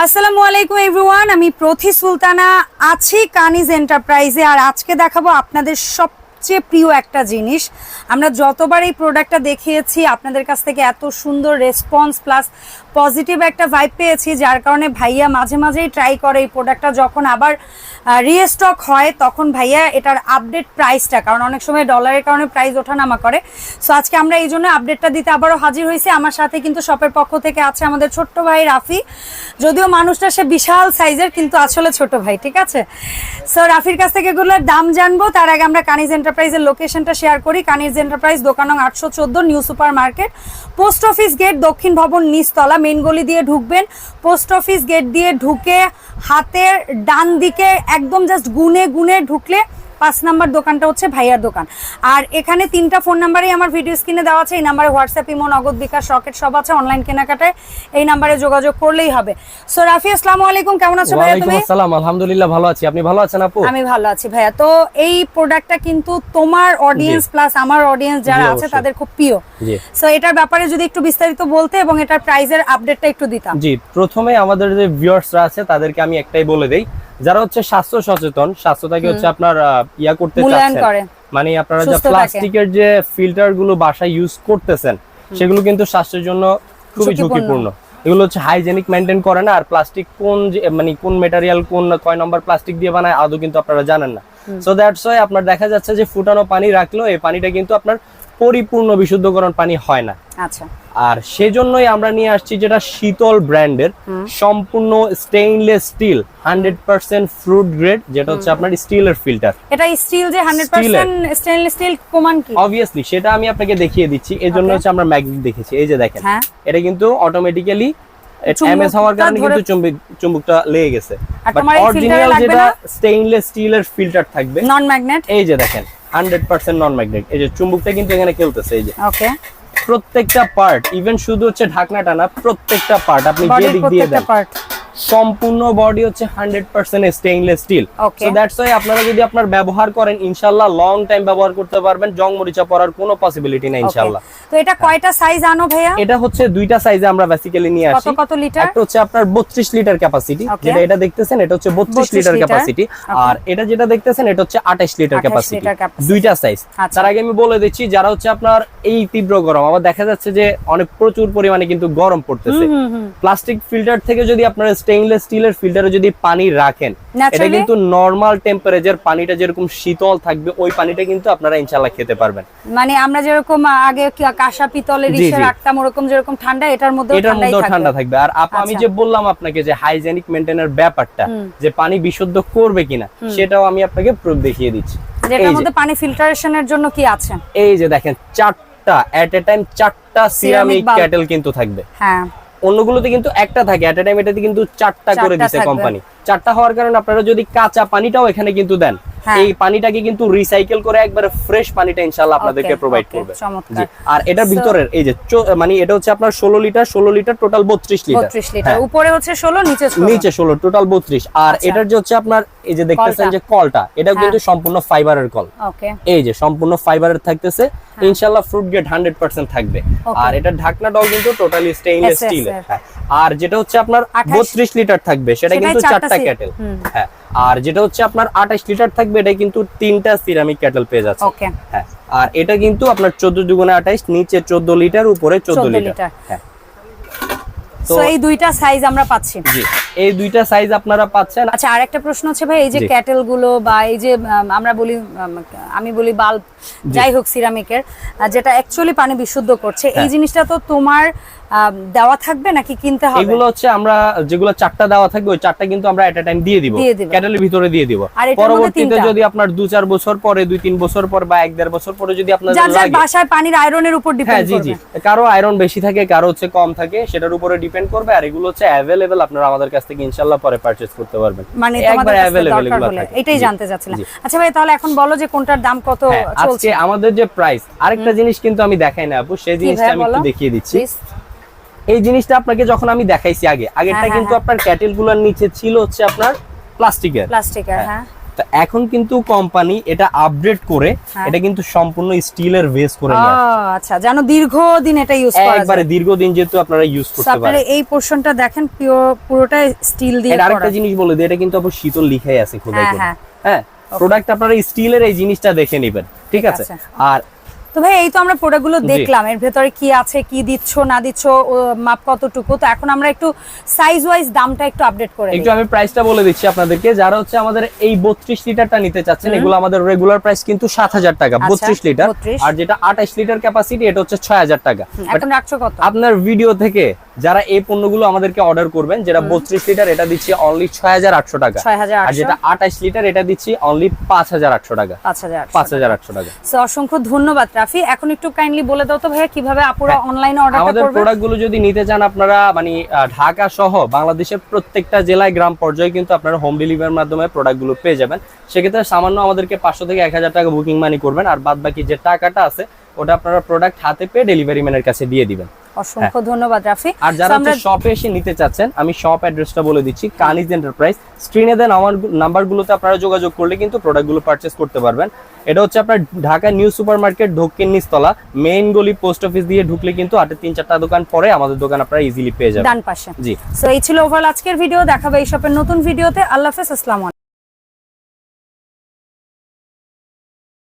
আসসালামু আলাইকুম এভরিওয়ান আমি প্রথি সুলতানা আছি কানিজ এন্টারপ্রাইজে আর আজকে দেখাবো আপনাদের সবচেয়ে প্রিয় একটা জিনিস। আমরা যতবার এই প্রোডাক্টটা দেখিয়েছি, আপনাদের কাছ থেকে এত সুন্দর রেসপন্স প্লাস পজিটিভ একটা ভাইব পেয়েছি, যার কারণে ভাইয়া মাঝে মাঝেই ট্রাই করে এই প্রোডাক্টটা যখন আবার রিস্টক হয়, তখন ভাইয়া এটার আপডেট প্রাইসটা কারণ অনেক সময় ডলারের কারণে প্রাইস ওঠানামা করে। সো আজকে আমরা এই জন্য আপডেটটা দিতে আবারও হাজির হয়েছি। আমার সাথে কিন্তু শপের পক্ষ থেকে আছে আমাদের ছোট্ট ভাই রাফি। যদিও মানুষটা সে বিশাল সাইজের কিন্তু আসলে ছোট ভাই, ঠিক আছে? সো রাফির কাছ থেকে এগুলোর দাম জানব, তার আগে আমরা কানিজ এন্টারপ্রাইজের লোকেশনটা শেয়ার করি। কানিজ এন্টারপ্রাইজ দোকান আটশো চোদ্দ new supermarket post office gate দক্ষিণ ভবন নিচতলা মেন গলি দিয়ে ঢুকবেন। পোস্ট অফিস গেট দিয়ে ঢুকে হাতের ডান দিকে একদম জাস্ট গুনে গুনে ঢুকলে পাঁচ নাম্বার দোকানটা হচ্ছে ভাইয়ার দোকান। আর এখানে তিনটা ফোন নাম্বারই আমার ভিডিও স্ক্রিনে দেওয়া আছে। এই নাম্বারে হোয়াটসঅ্যাপ ইমো নগদ বিকাশ রকেট সব আছে অনলাইন কেনাকাটায়। এই নাম্বারে যোগাযোগ করলেই হবে। সো রাফি আসসালামু আলাইকুম। কেমন আছো ভাইয়া তুমি? আসসালাম। আলহামদুলিল্লাহ ভালো আছি। আপনি ভালো আছেন আপু? আমি ভালো আছি ভাইয়া। তো এই প্রোডাক্টটা কিন্তু তোমার অডিয়েন্স প্লাস আমার অডিয়েন্স যারা আছে তাদের খুব প্রিয়। সো এটার ব্যাপারে যদি একটু বিস্তারিত বলতে এবং এটার প্রাইজের আপডেটটা একটু দিতাম। জি প্রথমে আমাদের যে ভিউয়ার্সরা আছে তাদেরকে আমি একটাই বলে দেই। যারা হচ্ছে স্বাস্থ্য সচেতন স্বাস্থ্যটাকে হচ্ছে আপনার ইয়া করতে চাচ্ছেন। মানে আপনারা যে প্লাস্টিকের যে ফিল্টারগুলো বাসায় ইউজ করতেছেন সেগুলো কিন্তু স্বাস্থ্যের জন্য খুবই ঝুঁকিপূর্ণ। এগুলো হচ্ছে হাইজেনিক মেনটেন করে না আর প্লাস্টিক কোন মানে কোন মেটেরিয়াল কোন কয় নম্বর প্লাস্টিক দিয়ে বানায় আদৌ কিন্তু আপনারা জানেন না। সো দ্যাটস ওয়াই আপনার দেখা যাচ্ছে যে ফুটানো পানি রাখলেও এই পানিটা কিন্তু আপনার পরিপূর্ণ বিশুদ্ধকরণ পানি হয় না। আচ্ছা। আর সেজন্যই আমরা নিয়ে আসছি যেটা শীতল ব্র্যান্ডের সম্পূর্ণ stainless steel hundred percent food grade যেটা হচ্ছে আপনার স্টিলের ফিল্টার এটা স্টিল যে হান্ড্রেড Steel এর। পার্সেন্ট স্টেনলেস স্টিল প্রমাণ কি? অবভিয়াসলি সেটা আমি আপনাকে দেখিয়ে দিচ্ছি। এই জন্য হচ্ছে আমরা ম্যাগনেট দেখেছি। এই যে দেখেন হ্যাঁ। এটা কিন্তু অটোমেটিক্যালি এমএস হওয়ার কারণে কিন্তু চুম্বক চুম্বকটা লেগে গেছে। বাট অরিজিনাল যেটা স্টেইনলেস স্টিলের ফিল্টার থাকবে নন ম্যাগনেট এই যে দেখেন হান্ড্রেড পার্সেন্ট নন ম্যাগনেট এই যে চুম্বকটা কিন্তু এখানে খেলতেছে এই যে। ওকে প্রত্যেকটা পার্ট ইভেন শুধু হচ্ছে ঢাকনাটা না প্রত্যেকটা পার্ট আপনি যে দিক দিয়ে দেন পার্ট সম্পূর্ণ বডি হচ্ছে hundred percent stainless steel so that's why আপনারা যদি আপনার ব্যবহার করেন ইনশাল্লাহ লং টাইম ব্যবহার করতে পারবেন জং মরিচা পড়ার কোনো পসিবিলিটি নাই ইনশাল্লাহ। তো এটা কয়টা সাইজ আনো ভাইয়া? এটা হচ্ছে দুইটা সাইজে আমরা বেসিক্যালি নিয়ে আসি। কত লিটার একটা হচ্ছে আপনার 32 লিটার ক্যাপাসিটি যেটা এটা দেখতেছেন এটা হচ্ছে 32 32 লিটার। ক্যাপাসিটি আর এটা যেটা দেখতেছেন এটা হচ্ছে 28 লিটার ক্যাপাসিটি দুইটা সাইজ আচ্ছা। তার আগে আমি বলে দিচ্ছি যারা হচ্ছে আপনার এই তীব্র গরম আবার দেখা যাচ্ছে যে অনেক প্রচুর পরিমাণে কিন্তু গরম পড়তেছে। প্লাস্টিক ফিল্টার থেকে যদি আপনারা স্টেইনলেস স্টিলের ফিল্টারে যদি পানি রাখেন এটা কিন্তু নরমাল টেম্পারেচার পানিটা যেরকম শীতল থাকবে ওই পানিটা কিন্তু আপনারা ইনশাল্লাহ খেতে পারবেন। মানে আমরা যেরকম আগে কাঁসা পিতলের ইসে রাখতাম ওরকম যেরকম ঠান্ডা এটার মধ্যে এটার মধ্যেও ঠান্ডা থাকবে। আর আপু আমি আচ্ছা। যে বললাম আপনাকে যে হাইজেনিক মেনটেনের ব্যাপারটা যে পানি বিশুদ্ধ করবে কিনা সেটাও আমি আপনাকে প্রুফ দেখিয়ে দিচ্ছি। যেটার যে। মধ্যে পানি ফিল্টারেশনের জন্য কি আছে? এই যে দেখেন চারটা এট এ টাইম চারটা সিরামিক। ক্যাটেল কিন্তু থাকবে। হ্যাঁ। অন্যগুলোতে কিন্তু একটা থাকে এট এ টাইম এটাতে কিন্তু চারটা করে দিচ্ছে দিছে কোম্পানি চারটা হওয়ার কারণে আপনারা যদি কাঁচা পানিটাও এখানে কিন্তু দেন। এই পানিটাকে কিন্তু রিসাইকেল করে একবারে ফ্রেশ পানিটা ইনশাআল্লাহ আপনাদেরকে প্রোভাইড করবে। আর এটার ভিতরের এই যে মানে এটা হচ্ছে আপনার ষোলো লিটার ষোলো লিটার টোটাল বত্রিশ লিটার। বত্রিশ লিটার। হ্যাঁ। উপরে হচ্ছে ষোলো নিচে ষোলো। নিচে ষোলো টোটাল বত্রিশ। আর আচ্ছা। এটার যে হচ্ছে আপনার এই যে দেখতেছেন। যে কলটা এটাও হ্যাঁ। কিন্তু সম্পূর্ণ ফাইবারের কল। এই যে সম্পূর্ণ ফাইবারের থাকতেছে। ইনশাল্লাহ ফ্রুট গেট হান্ড্রেড পার্সেন্ট থাকবে। হ্যাঁ। Okay. আর এটার ঢাকনাটাও কিন্তু টোটালি স্টেইনলেস স্টিল আর যেটা হচ্ছে আপনার 28 বত্রিশ লিটার থাকবে সেটা কিন্তু চারটা ক্যাটেল হ্যাঁ। আর যেটা হচ্ছে আপনার আঠাশ লিটার থাকবে এটা কিন্তু তিনটা সিরামিক ক্যাটল পেয়ে যাচ্ছে। হ্যাঁ আর এটা কিন্তু আপনার চোদ্দ দুগুণে আঠাইশ নিচে চোদ্দ লিটার উপরে চোদ্দ লিটার। হ্যাঁ। তো এই দুইটা সাইজ আমরা পাচ্ছি। জি। এই দুইটা সাইজ আপনারা পাচ্ছেন। আচ্ছা আর একটা প্রশ্ন হচ্ছে ভাই এই যে ক্যাটেলগুলো বা এই যে আমরা বলি আমি বলি বাল্ব যাই হোক সিরামিকের যেটা অ্যাকচুয়ালি পানি বিশুদ্ধ করছে এই হ্যাঁ। জিনিসটা তো তোমার দেওয়া থাকবে নাকি কিনতে হবে? এগুলো হচ্ছে আমরা যেগুলো চারটা দেওয়া থাকবে ওই চারটা কিন্তু আমরা এট টাইম দিয়ে দিব। ক্যাটেলের ভিতরে দিয়ে দিব। আর পরবর্তীতে যদি আপনার দু চার বছর পরে দুই তিন বছর পর বা এক দেড় বছর পরে যদি আপনার যার যার লাগে। বাসায় পানির আয়রনের উপর হ্যাঁ ডিপেন্ড জি জি। কারও আয়রন বেশি থাকে কারও হচ্ছে কম থাকে সেটার উপরে ডিপেন্ড করবে আর এগুলো হচ্ছে অ্যাভেলেবেল আপনারা আমাদের কাছ থেকে ইনশাআল্লাহ পরে পারচেজ করতে পারবেন। মানে একবার এগুলো থাকে। এটাই জানতে যাচ্ছিলাম আচ্ছা ভাই তাহলে এখন বলো যে কোনটার দাম কত হ্যাঁ, চলছে? আজকে আমাদের যে প্রাইস আরেকটা জিনিস কিন্তু আমি দেখাই না আপু সেই জিনিসটা আমি একটু দেখিয়ে দিচ্ছি। এই জিনিসটা আপনাকে যখন আমি দেখাইছি আগে আগেরটা হ্যাঁ, কিন্তু হ্যাঁ। আপনার ক্যাটেলগুলোর নিচে ছিল হচ্ছে আপনার প্লাস্টিকের প্লাস্টিকের হ্যাঁ। তো এখন কিন্তু কোম্পানি এটা আপডেট করে হ্যাঁ। এটা কিন্তু সম্পূর্ণ স্টিলের বেস করে নিয়ে আচ্ছা যেন দীর্ঘদিন এটা ইউজ করা একবারে দীর্ঘদিন যেহেতু আপনারা ইউজ করতে পারেন এই পোরশনটা দেখেন পুরোটা স্টিল দিয়ে এটা করা আরেকটা জিনিস বলে দিই এটা কিন্তু আবার শীতল লিখাই আছে খোদাই হ্যাঁ, করে হ্যাঁ। হ্যাঁ প্রোডাক্ট আপনারা স্টিলের এই জিনিসটা দেখে নেবেন ঠিক আছে আছে। আর তো ভাই এই তো আমরা প্রোডাক্টগুলো। দেখলাম। এর ভেতরে কি আছে কি দিচ্ছ না দিচ্ছ মাপ কতটুকু? তো এখন আমরা একটু সাইজ ওয়াইজ দামটা একটু আপডেট করে একটু আমি প্রাইসটা বলে দিচ্ছি আপনাদেরকে। যারা হচ্ছে আমাদের এই বত্রিশ লিটারটা নিতে চাচ্ছেন এগুলো আমাদের রেগুলার প্রাইস কিন্তু সাত হাজার টাকা আচ্ছা, বত্রিশ লিটার। আর যেটা আঠাশ লিটার ক্যাপাসিটি এটা হচ্ছে ছয় হাজার টাকা। হুম, But এখন রাখছো কত? আপনার ভিডিও থেকে যারা এই পণ্যগুলো আমাদেরকে অর্ডার করবেন যেটা বত্রিশ লিটার এটা দিচ্ছি অনলি ছয় হাজার আটশো টাকা। 6,800 আর যেটা আঠাশ লিটার এটা দিচ্ছি অনলি পাঁচ হাজার আটশো টাকা। পাঁচ হাজার আটশো টাকা। অসংখ্য ধন্যবাদ রাফি। এখন একটু কাইন্ডলি বলে দাও তো ভাইয়া কীভাবে আপুরা অনলাইনে অর্ডারটা আমাদের করবে প্রোডাক্টগুলো যদি নিতে চান আপনারা মানে ঢাকা সহ বাংলাদেশের প্রত্যেকটা জেলায় গ্রাম পর্যায়ে কিন্তু আপনারা হোম ডেলিভারির মাধ্যমে প্রোডাক্টগুলো পেয়ে যাবেন। সেক্ষেত্রে সামান্য আমাদেরকে পাঁচশো থেকে এক হাজার টাকা বুকিং মানি করবেন আর বাদ বাকি যে টাকাটা আছে ওটা আপনারা প্রোডাক্ট হাতে পেয়ে ডেলিভারি ম্যানের কাছে দিয়ে দিবেন। অসংখ্য ধন্যবাদ রাফি। আর যারা শপে এসে নিতে চাচ্ছেন আমি শপ অ্যাড্রেসটা বলে দিচ্ছি কানিজ এন্টারপ্রাইজ স্ক্রিনে দেন আমার নাম্বারগুলোতে আপনারা যোগাযোগ করলে কিন্তু প্রোডাক্টগুলো পারচেস করতে পারবেন। এটা হচ্ছে আপনার ঢাকা নিউ সুপার মার্কেট ঢোকেন নিচতলা। মেইন গলি পোস্ট অফিস দিয়ে ঢুকলে কিন্তু আটে তিন চারটা দোকান পরে আমাদের দোকান আপনারা ইজিলি পেয়ে যাবেন। ডান পাশে। জি। সো এই ছিল ওভারঅল আজকের ভিডিও দেখাবে এই শপের নতুন ভিডিওতে আল্লাহ হাফেজ আসসালামু আলাইকুম।